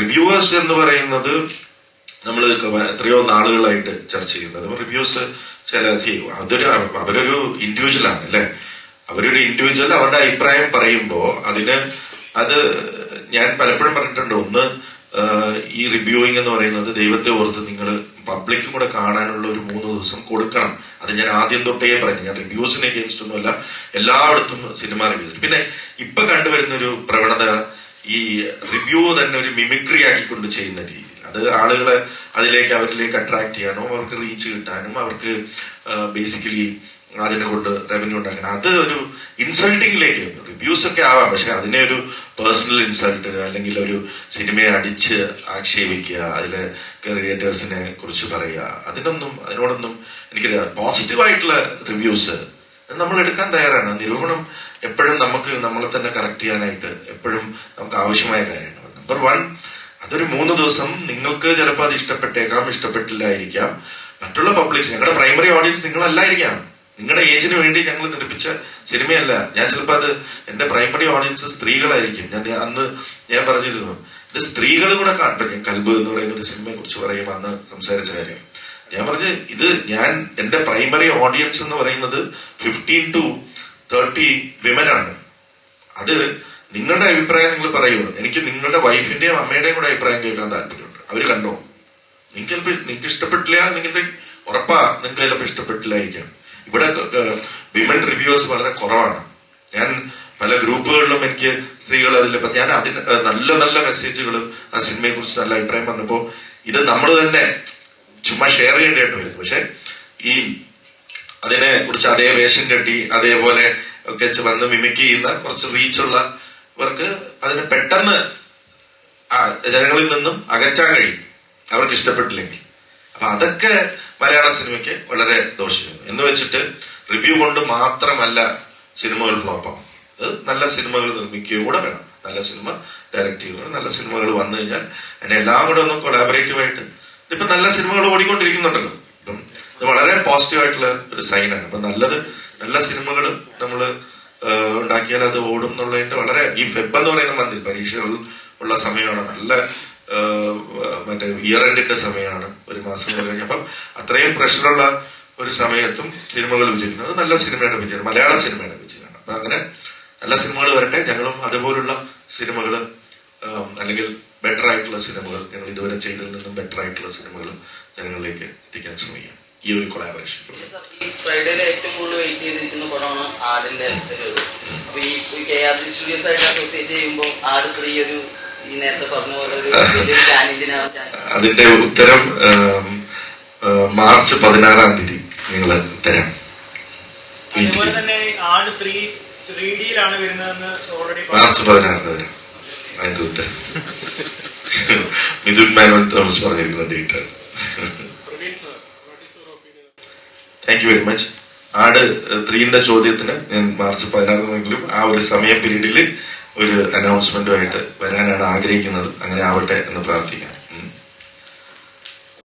Reviewers എന്ന് പറയുന്നത് നമ്മൾ എത്രയോ നാളുകളായിട്ട് ചർച്ച ചെയ്യുന്നത് അപ്പൊ റിവ്യൂസ് ചില അതൊരു അവരൊരു ഇൻഡിവിജ്വൽ ആണ് അല്ലെ? അവരൊരു ഇൻഡിവിജ്വൽ അവരുടെ അഭിപ്രായം പറയുമ്പോൾ അതിന് അത് ഞാൻ പലപ്പോഴും പറഞ്ഞിട്ടുണ്ട്. ഒന്ന് ഈ റിവ്യൂയിങ് എന്ന് പറയുന്നത് ദൈവത്തെ ഓർത്ത് നിങ്ങൾ പബ്ലിക്കും കൂടെ കാണാനുള്ള ഒരു മൂന്ന് ദിവസം കൊടുക്കണം. അത് ഞാൻ ആദ്യം തൊട്ടേ പറയുന്നത് ഞാൻ റിവ്യൂസിനെ അഗേൻസ്റ്റ് ഒന്നുമല്ല. എല്ലായിടത്തും സിനിമ റിവ്യൂസ് പിന്നെ ഇപ്പൊ കണ്ടുവരുന്ന ഒരു പ്രവണത ഈ റിവ്യൂ തന്നെ ഒരു മിമിക്രി ആക്കിക്കൊണ്ട് ചെയ്യുന്ന രീതി അത് ആളുകളെ അതിലേക്ക് അവരിലേക്ക് അട്രാക്ട് ചെയ്യാനും അവർക്ക് റീച്ച് കിട്ടാനും അവർക്ക് ബേസിക്കലി അതിനെ കൊണ്ട് റവന്യൂ ഉണ്ടാക്കണം അത് ഒരു ഇൻസൾട്ടിങ്ങിലേക്ക് റിവ്യൂസ് ഒക്കെ ആവാം. പക്ഷെ അതിനെ ഒരു പേഴ്സണൽ ഇൻസൾട്ട് അല്ലെങ്കിൽ ഒരു സിനിമയെ അടിച്ച് ആക്ഷേപിക്കുക അതിലെ ക്രിയേറ്റേഴ്സിനെ കുറിച്ച് പറയുക അതിനൊന്നും അതിനോടൊന്നും എനിക്ക് പോസിറ്റീവായിട്ടുള്ള റിവ്യൂസ് നമ്മൾ എടുക്കാൻ തയ്യാറാണ്. നിരൂപണം എപ്പോഴും നമുക്ക് നമ്മളെ തന്നെ കറക്റ്റ് ചെയ്യാനായിട്ട് എപ്പോഴും നമുക്ക് ആവശ്യമായ കാര്യമാണ് നമ്പർ വൺ അതൊരു മൂന്ന് ദിവസം നിങ്ങൾക്ക് ചിലപ്പോൾ അത് ഇഷ്ടപ്പെട്ടേക്കാം ഇഷ്ടപ്പെട്ടില്ലായിരിക്കാം. മറ്റുള്ള പബ്ലിക് ഞങ്ങളുടെ പ്രൈമറി ഓഡിയൻസ് നിങ്ങളല്ലായിരിക്കാം. നിങ്ങളുടെ ഏജിന് വേണ്ടി ഞങ്ങൾ നിർമ്മിച്ച സിനിമയല്ല. ഞാൻ ചിലപ്പോൾ അത് എന്റെ പ്രൈമറി ഓഡിയൻസ് സ്ത്രീകളായിരിക്കും. ഞാൻ അന്ന് ഞാൻ പറഞ്ഞിരുന്നു ഇത് സ്ത്രീകൾ കൂടെ കാണും കൽബ് എന്ന് പറയുന്ന ഒരു സിനിമയെ കുറിച്ച് പറയുമ്പോൾ അന്ന് സംസാരിച്ച കാര്യം. ഞാൻ പറഞ്ഞ ഇത് ഞാൻ എന്റെ പ്രൈമറി ഓഡിയൻസ് എന്ന് പറയുന്നത് ഫിഫ്റ്റീൻ ടു തേർട്ടി വിമൻ ആണ്. അത് നിങ്ങളുടെ അഭിപ്രായം നിങ്ങൾ പറയുമോ എനിക്ക് നിങ്ങളുടെ വൈഫിന്റെയും അമ്മയുടെയും കൂടെ അഭിപ്രായം കേൾക്കാൻ താല്പര്യമുണ്ട്. അവർ കണ്ടോ? നിങ്ങൾക്ക് നിങ്ങൾക്ക് ഇഷ്ടപ്പെട്ടില്ല നിങ്ങളുടെ ഉറപ്പാ നിങ്ങൾക്ക് ചിലപ്പോൾ ഇഷ്ടപ്പെട്ടില്ലായിരിക്കാം. ഇവിടെ വിമൻ റിവ്യൂസ് വളരെ കുറവാണ്. ഞാൻ പല ഗ്രൂപ്പുകളിലും എനിക്ക് സ്ത്രീകൾ അതിൽ ഞാൻ അതിന് നല്ല നല്ല മെസ്സേജുകളും ആ സിനിമയെ കുറിച്ച് നല്ല അഭിപ്രായം പറഞ്ഞപ്പോ ഇത് നമ്മൾ തന്നെ ചുമ്മാ ഷെയർ ചെയ്യേണ്ടതായിട്ട് വരും. പക്ഷെ ഈ അതിനെ കുറിച്ച് അതേ വേഷം കെട്ടി അതേപോലെ ഒക്കെ വന്ന് മിമിക് ചെയ്യുന്ന കുറച്ച് റീച്ചുള്ളവർക്ക് അതിനെ പെട്ടെന്ന് ജനങ്ങളിൽ നിന്നും അകറ്റാൻ കഴിയും. അവർക്ക് ഇഷ്ടപ്പെട്ടില്ലെങ്കിൽ. അപ്പൊ അതൊക്കെ മലയാള സിനിമയ്ക്ക് വളരെ ദോഷം എന്ന് വെച്ചിട്ട് റിവ്യൂ കൊണ്ട് മാത്രമല്ല സിനിമകൾ ഫ്ലോപ്പാവും അത് നല്ല സിനിമകൾ നിർമ്മിക്കുകയും കൂടെ വേണം. നല്ല സിനിമ ഡയറക്റ്റ് ചെയ്യുക നല്ല സിനിമകൾ വന്നു കഴിഞ്ഞാൽ അതിനെ എല്ലാം കൂടെ ഒന്ന് കൊളാബറേറ്റീവ് ആയിട്ട് ഇപ്പൊ നല്ല സിനിമകൾ ഓടിക്കൊണ്ടിരിക്കുന്നുണ്ടല്ലോ. ഇത് വളരെ പോസിറ്റീവ് ആയിട്ടുള്ള ഒരു സൈനാണ് അപ്പൊ നല്ലത് നല്ല സിനിമകൾ നമ്മൾ ഉണ്ടാക്കിയാൽ അത് ഓടും എന്നുള്ളതിന്റെ വളരെ ഈ ഫെബ് എന്ന് പറയുന്ന മന്തിൽ പരീക്ഷകൾ ഉള്ള സമയമാണ്. നല്ല മറ്റേ ഇയർ എൻഡിന്റെ സമയമാണ്. ഒരു മാസം കഴിഞ്ഞപ്പം അത്രയും പ്രഷറുള്ള ഒരു സമയത്തും സിനിമകൾ വിജയിക്കുന്നത് നല്ല സിനിമയുടെ വിജയം മലയാള സിനിമയുടെ വിജയമാണ്. അപ്പൊ അങ്ങനെ നല്ല സിനിമകൾ വരട്ടെ. ഞങ്ങളും അതുപോലുള്ള സിനിമകൾ അല്ലെങ്കിൽ ബെറ്റർ ആയിട്ടുള്ള സിനിമകൾ ഞങ്ങൾ ഇതുവരെ ചെയ്തതിൽ നിന്നും ബെറ്റർ ആയിട്ടുള്ള സിനിമകൾ ജനങ്ങളിലേക്ക് എത്തിക്കാൻ ശ്രമിക്കാം. ഈ ഒരു കൊളാബറേഷൻ ഫ്രൈഡേയിലെ ഏറ്റവും കൂടുതൽ വെയിറ്റ് ചെയ്തിരിക്കുന്ന പടമാണ് ആടിന്റെ തെരുവ്. അപ്പൊ ഈ കെ ആർ ജി സ്റ്റുഡിയോസ് ആയിട്ട് അസോസിയേറ്റ് ചെയ്യുമ്പോൾ ആട് ത്രീ ഒരു ഈ നേരത്തെ പറഞ്ഞ പോലെ ഒരു വലിയൊരു ചാനലിനാവാൻ അതിന്റെ ഉത്തരം മാർച്ച് പതിനാറാം തീയതി നിങ്ങൾ തരാം. അതുപോലെ തന്നെ ആട് ത്രീ ത്രീ ഡിയിലാണ് വരുന്നതെന്ന് ഓൾറെഡി മാർച്ച് പതിനാറിന് തരാം. അതിന്റെ ഉത്തരം. മിഥുൻ മാനുവൽ തോമസ് പറഞ്ഞിരിക്കുന്ന date thank you very much Aadu ത്രീന്റെ ചോദ്യത്തിന് ഞാൻ മാർച്ച് പതിനാറിനെങ്കിലും ആ ഒരു സമയ പീരീഡിൽ ഒരു അനൗൺസ്മെന്റുമായിട്ട് വരാനാണ് ആഗ്രഹിക്കുന്നത്. അങ്ങനെ ആവട്ടെ എന്ന് പ്രാർത്ഥിക്കാം.